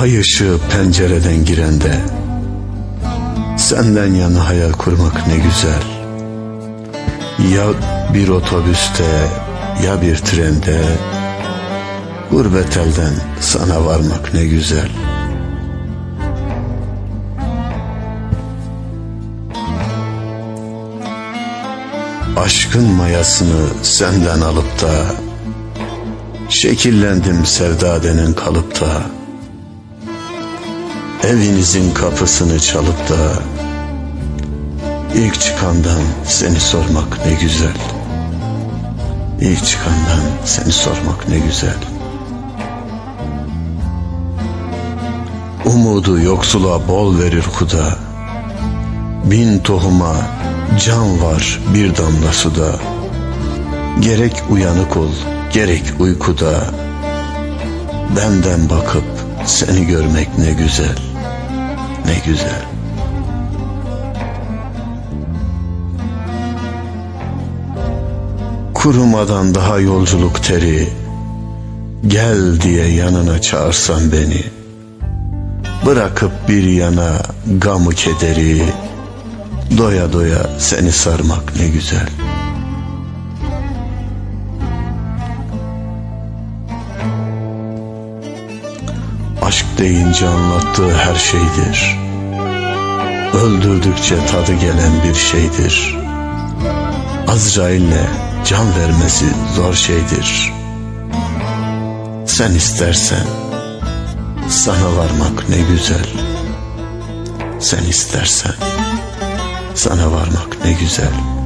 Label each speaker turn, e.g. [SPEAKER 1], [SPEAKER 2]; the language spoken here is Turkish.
[SPEAKER 1] Ay ışığı pencereden girende Senden yana hayal kurmak ne güzel. Ya bir otobüste ya bir trende Gurbet elden sana varmak ne güzel. Aşkın mayasını senden alıp da Şekillendim sevda denen kalıpta Evinizin kapısını çalıp da ilk çıkandan seni sormak ne güzel. İlk çıkandan seni sormak ne güzel. Umudu yoksula bol verir kuda. Bin tohuma can var bir damla suda. Gerek uyanık ol gerek uykuda. Benden bakıp seni görmek ne güzel Ne güzel. Kurumadan daha yolculuk teri Gel diye yanına çağırsan beni. Bırakıp bir yana gamı kederi Doya doya seni sarmak ne güzel deyince anlattığı her şeydir. Öldürdükçe tadı gelen bir şeydir. Azrail'le can vermesi zor şeydir. Sen istersen sana varmak ne güzel. Sen istersen sana varmak ne güzel